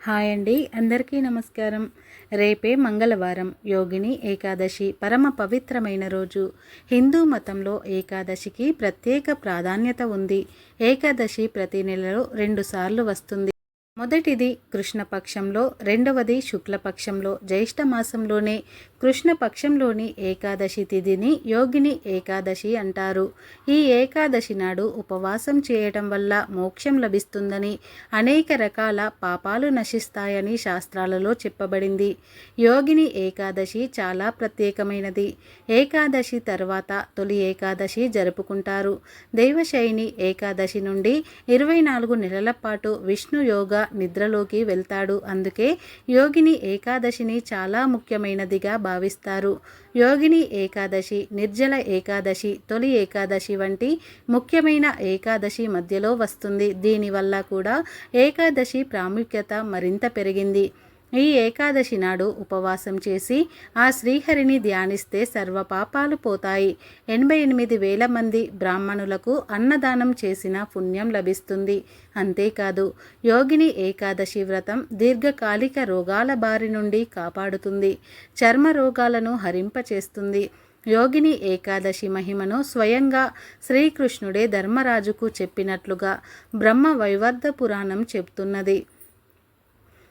Hi అండి అందరికీ నమస్కారం. రేపే మంగళవారం యోగిని ఏకాదశి పరమ పవిత్రమైన రోజు. హిందూ మతంలో ఏకాదశికి ప్రత్యేక ప్రాధాన్యత ఉంది. ఏకాదశి ప్రతి నెలలో రెండుసార్లు వస్తుంది. మొదటిది కృష్ణపక్షంలో రెండవది శుక్లపక్షంలో జ్యేష్ఠ మాసంలోనే కృష్ణపక్షంలోని ఏకాదశి తిథిని యోగిని ఏకాదశి అంటారు. ఈ ఏకాదశి నాడు ఉపవాసం చేయటం వల్ల మోక్షం లభిస్తుందని అనేక రకాల పాపాలు నశిస్తాయని శాస్త్రాలలో చెప్పబడింది. యోగిని ఏకాదశి చాలా ప్రత్యేకమైనది. ఏకాదశి తర్వాత తొలి ఏకాదశి జరుపుకుంటారు. దైవశైని ఏకాదశి నుండి ఇరవై నాలుగు నెలల పాటు విష్ణు యోగ నిద్రలోకి వెళ్తాడు. అందుకే యోగిని ఏకాదశిని చాలా ముఖ్యమైనదిగా భావిస్తారు. యోగిని ఏకాదశి నిర్జల ఏకాదశి తొలి ఏకాదశి వంటి ముఖ్యమైన ఏకాదశి మధ్యలో వస్తుంది. దీనివల్ల కూడా ఏకాదశి ప్రాముఖ్యత మరింత పెరిగింది. ఈ ఏకాదశి నాడు ఉపవాసం చేసి ఆ శ్రీహరిని ధ్యానిస్తే సర్వ పాపాలు పోతాయి. ఎనభై ఎనిమిది వేల మంది బ్రాహ్మణులకు అన్నదానం చేసిన పుణ్యం లభిస్తుంది. అంతేకాదు యోగిని ఏకాదశి వ్రతం దీర్ఘకాలిక రోగాల బారి నుండి కాపాడుతుంది. చర్మ రోగాలను హరింపచేస్తుంది. యోగిని ఏకాదశి మహిమను స్వయంగా శ్రీకృష్ణుడే ధర్మరాజుకు చెప్పినట్లుగా బ్రహ్మ వైవర్ధ పురాణం చెప్తున్నది.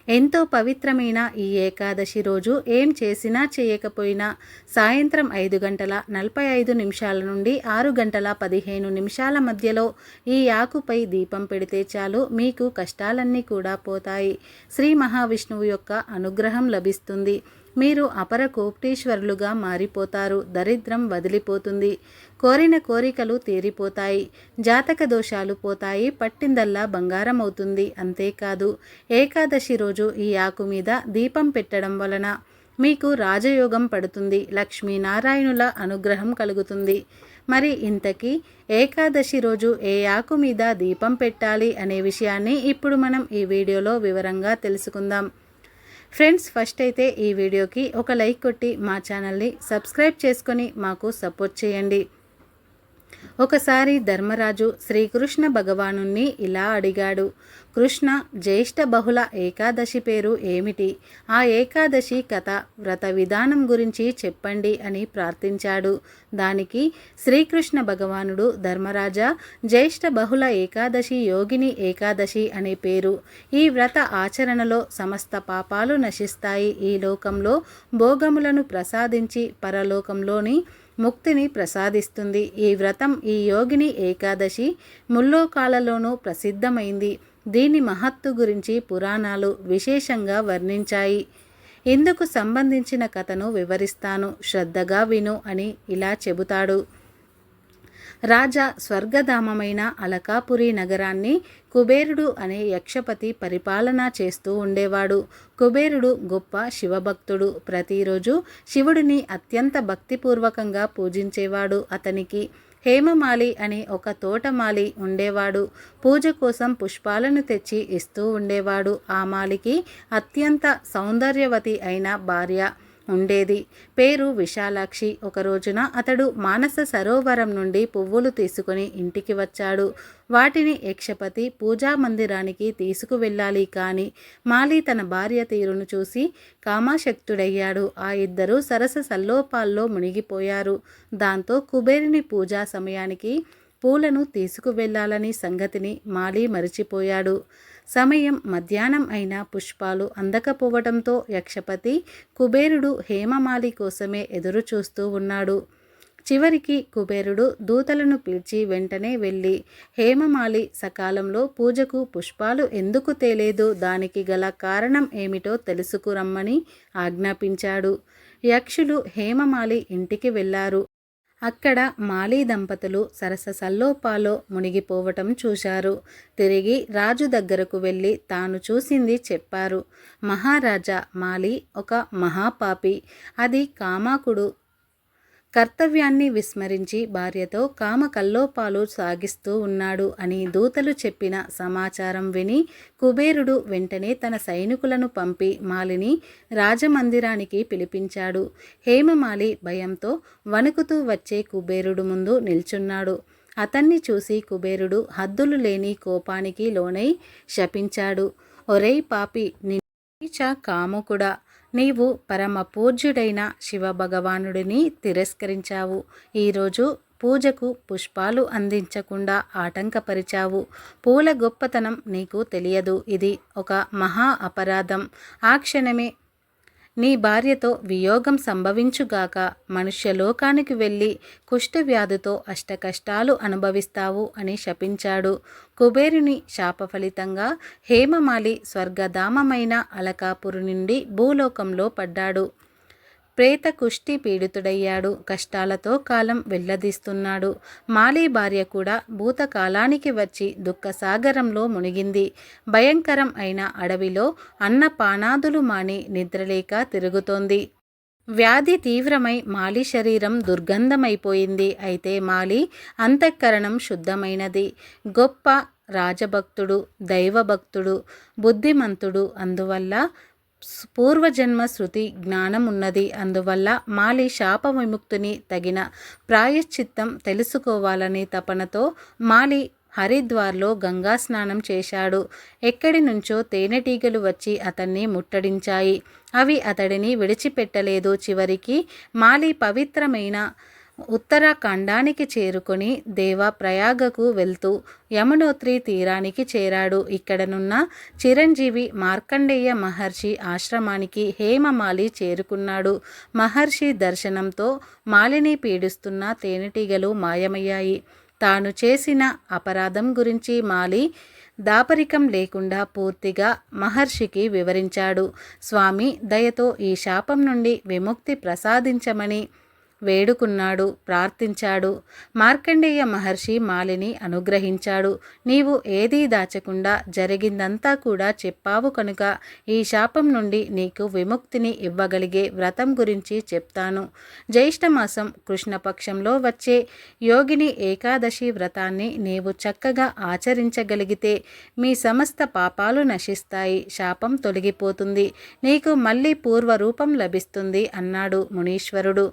ఎంతో పవిత్రమైన ఈ ఏకాదశి రోజు ఏం చేసినా చేయకపోయినా సాయంత్రం ఐదు గంటల నలభై ఐదు నిమిషాల నుండి ఆరు గంటల పదిహేను నిమిషాల మధ్యలో ఈ ఆకుపై దీపం పెడితే చాలు మీకు కష్టాలన్నీ కూడా పోతాయి. శ్రీ మహావిష్ణువు యొక్క అనుగ్రహం లభిస్తుంది. మీరు అపర కోప్టేశ్వరులుగా మారిపోతారు. దరిద్రం వదిలిపోతుంది. కోరిన కోరికలు తీరిపోతాయి. జాతక దోషాలు పోతాయి. పట్టిందల్లా బంగారం అవుతుంది అంతేకాదు ఏకాదశి రోజు ఈ ఆకు మీద దీపం పెట్టడం వలన మీకు రాజయోగం పడుతుంది. లక్ష్మీనారాయణుల అనుగ్రహం కలుగుతుంది. మరి ఇంతకీ ఏకాదశి రోజు ఏ ఆకు మీద దీపం పెట్టాలి అనే విషయాన్ని ఇప్పుడు మనం ఈ వీడియోలో వివరంగా తెలుసుకుందాం. ఫ్రెండ్స్ ఫస్ట్ అయితే ఈ వీడియోకి ఒక లైక్ కొట్టి మా ఛానల్ని సబ్స్క్రైబ్ చేసుకొని మాకు సపోర్ట్ చేయండి. ఒకసారి ధర్మరాజు శ్రీకృష్ణ భగవాను ఇలా అడిగాడు కృష్ణ జ్యేష్ఠ బహుళ ఏకాదశి పేరు ఏమిటి? ఆ ఏకాదశి కథ వ్రత విధానం గురించి చెప్పండి అని ప్రార్థించాడు. దానికి శ్రీకృష్ణ భగవానుడు ధర్మరాజా జ్యేష్ఠ బహుళ ఏకాదశి యోగిని ఏకాదశి అనే పేరు. ఈ వ్రత ఆచరణలో సమస్త పాపాలు నశిస్తాయి. ఈ లోకంలో భోగములను ప్రసాదించి పరలోకంలోని ముక్తిని ప్రసాదిస్తుంది. ఈ వ్రతం ఈ యోగిని ఏకాదశి ముల్లోకాలలోనూ ప్రసిద్ధమైంది. దీని మహత్తు గురించి పురాణాలు విశేషంగా వర్ణించాయి. ఇందుకు సంబంధించిన కథను వివరిస్తాను. శ్రద్ధగా విను అని ఇలా చెబుతాడు. రాజా స్వర్గధామమైన అలకాపురి నగరాన్ని కుబేరుడు అనే యక్షపతి పరిపాలన చేస్తూ ఉండేవాడు. కుబేరుడు గొప్ప శివభక్తుడు. ప్రతిరోజు శివుడిని అత్యంత భక్తిపూర్వకంగా పూజించేవాడు. అతనికి హేమమాలి అనే ఒక తోటమాలి ఉండేవాడు. పూజ కోసం పుష్పాలను తెచ్చి ఇస్తూ ఉండేవాడు. ఆ మాలికి అత్యంత సౌందర్యవతి అయిన భార్య. ఉండేది. పేరు విశాలాక్షి. ఒక రోజున అతడు మానస సరోవరం నుండి పువ్వులు తీసుకుని ఇంటికి వచ్చాడు. వాటిని యక్షపతి పూజా మందిరానికి తీసుకువెళ్ళాలి కానీ మాలి తన భార్య తీరును చూసి కామాశక్తుడయ్యాడు. ఆ ఇద్దరు సరస సల్లోపాల్లో మునిగిపోయారు. దాంతో కుబేరుని పూజా సమయానికి పూలను తీసుకువెళ్ళాలని సంగతిని మాలి మరిచిపోయాడు. సమయం మధ్యాహ్నం అయిన పుష్పాలు అందకపోవడంతో యక్షపతి కుబేరుడు హేమమాలి కోసమే ఎదురు చూస్తూ ఉన్నాడు. చివరికి కుబేరుడు దూతలను పిలిచి వెంటనే వెళ్ళి హేమమాలి సకాలంలో పూజకు పుష్పాలు ఎందుకు తేలేదు? దానికి గల కారణం ఏమిటో తెలుసుకురమ్మని ఆజ్ఞాపించాడు. యక్షులు హేమమాలి ఇంటికి వెళ్ళారు. అక్కడ మాలీ దంపతులు సరస సల్లోపాలో మునిగిపోవటం చూశారు. తిరిగి రాజు దగ్గరకు వెళ్ళి తాను చూసింది చెప్పారు. మహారాజా మాలి ఒక మహాపాపి. అది కామాకుడు కర్తవ్యాన్ని విస్మరించి భార్యతో కామ కల్లోపాలు సాగిస్తూ ఉన్నాడు అని దూతలు చెప్పిన సమాచారం విని కుబేరుడు వెంటనే తన సైనికులను పంపి మాలిని రాజమందిరానికి పిలిపించాడు. హేమమాలి భయంతో వణుకుతూ వచ్చే కుబేరుడు ముందు నిల్చున్నాడు. అతన్ని చూసి కుబేరుడు హద్దులు లేని కోపానికి లోనై శపించాడు. ఒరేయ్ పాపి నీచ కాముకుడా నీవు పరమ పూజ్యుడైన శివభగవానుడిని తిరస్కరించావు. ఈరోజు పూజకు పుష్పాలు అందించకుండా ఆటంకపరిచావు. పూల గొప్పతనం నీకు తెలియదు. ఇది ఒక మహా అపరాధం. ఆ క్షణమే నీ భార్యతో వియోగం సంభవించుగాక మనుష్యలోకానికి వెళ్ళి కుష్ఠవ్యాధితో అష్టకష్టాలు అనుభవిస్తావు అని శపించాడు. కుబేరుని శాప ఫలితంగా హేమమాలి స్వర్గధామమైన అలకాపురు నుండి భూలోకంలో పడ్డాడు. ప్రేత కుష్టి పీడితుడయ్యాడు. కష్టాలతో కాలం వెల్లదీస్తున్నాడు. మాలీ భార్య కూడా భూతకాలానికి వచ్చి దుఃఖసాగరంలో మునిగింది. భయంకరం అయిన అడవిలో అన్న పానాదులు మాని నిద్రలేక తిరుగుతోంది. వ్యాధి తీవ్రమై మాలి శరీరం దుర్గంధమైపోయింది. అయితే మాలి అంతఃకరణం శుద్ధమైనది. గొప్ప రాజభక్తుడు దైవభక్తుడు బుద్ధిమంతుడు. అందువల్ల పూర్వజన్మ శృతి జ్ఞానం ఉన్నది అందువల్ల మాలి శాప విముక్తిని తగిన ప్రాయశ్చిత్తం తెలుసుకోవాలని తపనతో మాలి హరిద్వార్లో గంగా స్నానం చేశాడు. ఎక్కడి నుంచో తేనెటీగలు వచ్చి అతన్ని ముట్టడించాయి. అవి అతడిని విడిచిపెట్టలేదు. చివరికి మాలి పవిత్రమైన ఉత్తరాఖండానికి చేరుకొని దేవప్రయాగకు వెళ్తూ యమునోత్రి తీరానికి చేరాడు. ఇక్కడనున్న చిరంజీవి మార్కండేయ మహర్షి ఆశ్రమానికి హేమమాలి చేరుకున్నాడు. మహర్షి దర్శనంతో మాలిని పీడిస్తున్న తేనెటీగలు మాయమయ్యాయి. తాను చేసిన అపరాధం గురించి మాలి దాపరికం లేకుండా పూర్తిగా మహర్షికి వివరించాడు. స్వామి దయతో ఈ శాపం నుండి విముక్తి ప్రసాదించమని వేడుకున్నాడు ప్రార్థించాడు. మార్కండేయ మహర్షి మాలిని అనుగ్రహించాడు. నీవు ఏదీ దాచకుండా జరిగిందంతా కూడా చెప్పావు కనుక ఈ శాపం నుండి నీకు విముక్తిని ఇవ్వగలిగే వ్రతం గురించి చెప్తాను. జ్యేష్ఠమాసం కృష్ణపక్షంలో వచ్చే యోగిని ఏకాదశి వ్రతాన్ని నీవు చక్కగా ఆచరించగలిగితే మీ సమస్త పాపాలు నశిస్తాయి శాపం తొలగిపోతుంది. నీకు మళ్ళీ పూర్వరూపం లభిస్తుంది అన్నాడు మునీశ్వరుడు.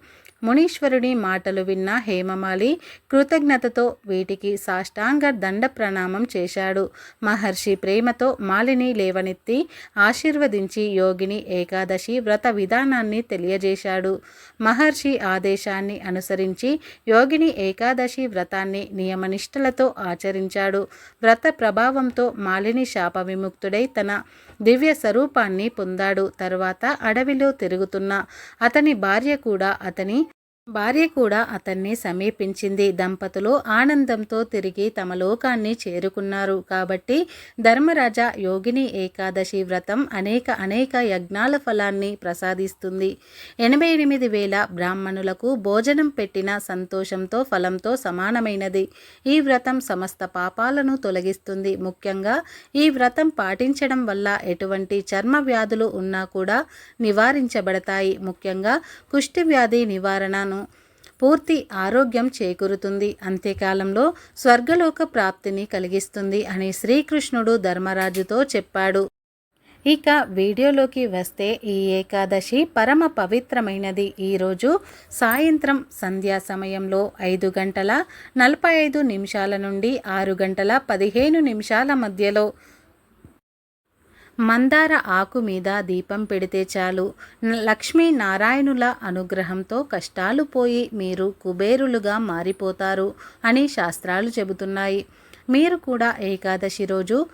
మునీశ్వరుని మాటలు విన్న హేమమాలి కృతజ్ఞతతో వీటికి సాష్టాంగ దండ ప్రణామం చేశాడు. మహర్షి ప్రేమతో మాలిని లేవనెత్తి ఆశీర్వదించి యోగిని ఏకాదశి వ్రత విధానాన్ని తెలియజేశాడు. మహర్షి ఆదేశాన్ని అనుసరించి యోగిని ఏకాదశి వ్రతాన్ని నియమనిష్టలతో ఆచరించాడు. వ్రత ప్రభావంతో మాలిని శాప విముక్తుడై తన దివ్య స్వరూపాన్ని పొందాడు. తరువాత అడవిలో తిరుగుతున్న అతని భార్య కూడా అతని భార్య కూడా అతన్ని సమీపించింది. దంపతులు ఆనందంతో తిరిగి తమ లోకాన్ని చేరుకున్నారు. కాబట్టి ధర్మరాజ యోగిని ఏకాదశి వ్రతం అనేక అనేక యజ్ఞాల ఫలాన్ని ప్రసాదిస్తుంది. ఎనభై ఎనిమిది వేల బ్రాహ్మణులకు భోజనం పెట్టిన సంతోషంతో ఫలంతో సమానమైనది. ఈ వ్రతం సమస్త పాపాలను తొలగిస్తుంది. ముఖ్యంగా ఈ వ్రతం పాటించడం వల్ల ఎటువంటి చర్మ వ్యాధులు ఉన్నా కూడా నివారించబడతాయి. ముఖ్యంగా కుష్టి వ్యాధి నివారణ నివారణను పూర్తి ఆరోగ్యం చేకూరుతుంది. అంత్యకాలంలో స్వర్గలోక ప్రాప్తిని కలిగిస్తుంది అని శ్రీకృష్ణుడు ధర్మరాజుతో చెప్పాడు. ఇక వీడియోలోకి వస్తే ఈ ఏకాదశి పరమ పవిత్రమైనది. ఈరోజు సాయంత్రం సంధ్యా సమయంలో ఐదు గంటల నలభై ఐదు నిమిషాల నుండి ఆరు గంటల పదిహేను నిమిషాల మధ్యలో మందార ఆకు మీద దీపం పెడితే చాలు. లక్ష్మీ నారాయణుల అనుగ్రహంతో కష్టాలు పోయి మీరు కుబేరులుగా మారిపోతారు అని శాస్త్రాలు చెబుతున్నాయి. మీరు కూడా ఏకాదశి రోజు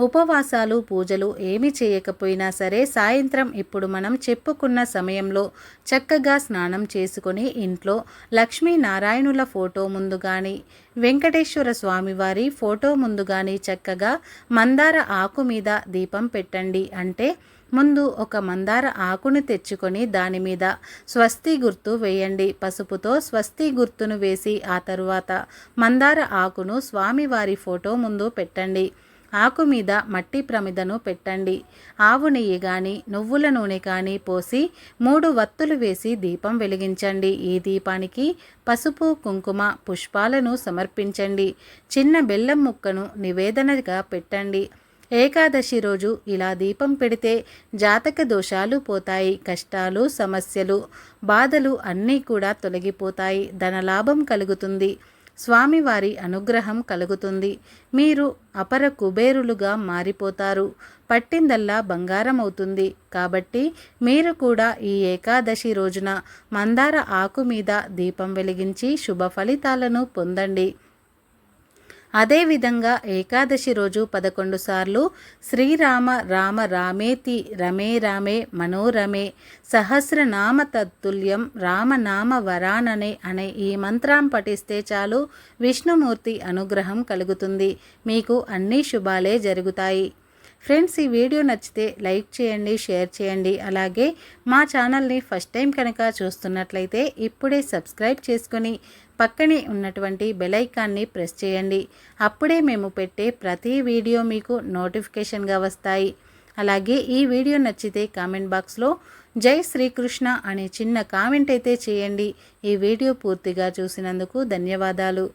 ఉపవాసాలు పూజలు ఏమి చేయకపోయినా సరే సాయంత్రం ఇప్పుడు మనం చెప్పుకున్న సమయంలో చక్కగా స్నానం చేసుకొని ఇంట్లో లక్ష్మీనారాయణుల ఫోటో ముందు కానీ వెంకటేశ్వర స్వామివారి ఫోటో ముందు కానీ చక్కగా మందార ఆకు మీద దీపం పెట్టండి అంటే ముందు ఒక మందార ఆకును తెచ్చుకొని దాని మీద స్వస్తి గుర్తు వేయండి. పసుపుతో స్వస్తి గుర్తును వేసి ఆ తరువాత మందార ఆకును స్వామివారి ఫోటో ముందు పెట్టండి. ఆకు మీద మట్టి ప్రమిదను పెట్టండి. ఆవు నెయ్యి కానీ నువ్వుల నూనె కానీ పోసి మూడు వత్తులు వేసి దీపం వెలిగించండి. ఈ దీపానికి పసుపు కుంకుమ పుష్పాలను సమర్పించండి. చిన్న బెల్లం ముక్కను నివేదనగా పెట్టండి. ఏకాదశి రోజు ఇలా దీపం పెడితే జాతక దోషాలు పోతాయి కష్టాలు సమస్యలు బాధలు అన్నీ కూడా తొలగిపోతాయి ధనలాభం కలుగుతుంది. స్వామివారి అనుగ్రహం కలుగుతుంది. మీరు అపర కుబేరులుగా మారిపోతారు. పట్టిందల్లా బంగారం అవుతుంది కాబట్టి మీరు కూడా ఈ ఏకాదశి రోజున మందార ఆకు మీద దీపం వెలిగించి శుభ ఫలితాలను పొందండి. అదేవిధంగా ఏకాదశి రోజు పదకొండు సార్లు శ్రీరామ రామ రామేతి రమే రామే మనోరమే సహస్రనామ తత్తుల్యం రామనామ వరాననే అనే ఈ మంత్రం పఠిస్తే చాలు విష్ణుమూర్తి అనుగ్రహం కలుగుతుంది. మీకు అన్ని శుభాలే జరుగుతాయి. ఫ్రెండ్స్ ఈ వీడియో నచ్చితే లైక్ చేయండి షేర్ చేయండి. అలాగే మా ఛానల్ని ఫస్ట్ టైం కనుక చూస్తున్నట్లయితే ఇప్పుడే సబ్స్క్రైబ్ చేసుకొని పక్కనే ఉన్నటువంటి బెలైకాన్ని ప్రెస్ చేయండి. అప్పుడే మేము పెట్టే ప్రతి వీడియో మీకు నోటిఫికేషన్గా వస్తాయి. అలాగే ఈ వీడియో నచ్చితే కామెంట్ బాక్స్లో జై శ్రీకృష్ణ అనే చిన్న కామెంట్ అయితే చేయండి. ఈ వీడియో పూర్తిగా చూసినందుకు ధన్యవాదాలు.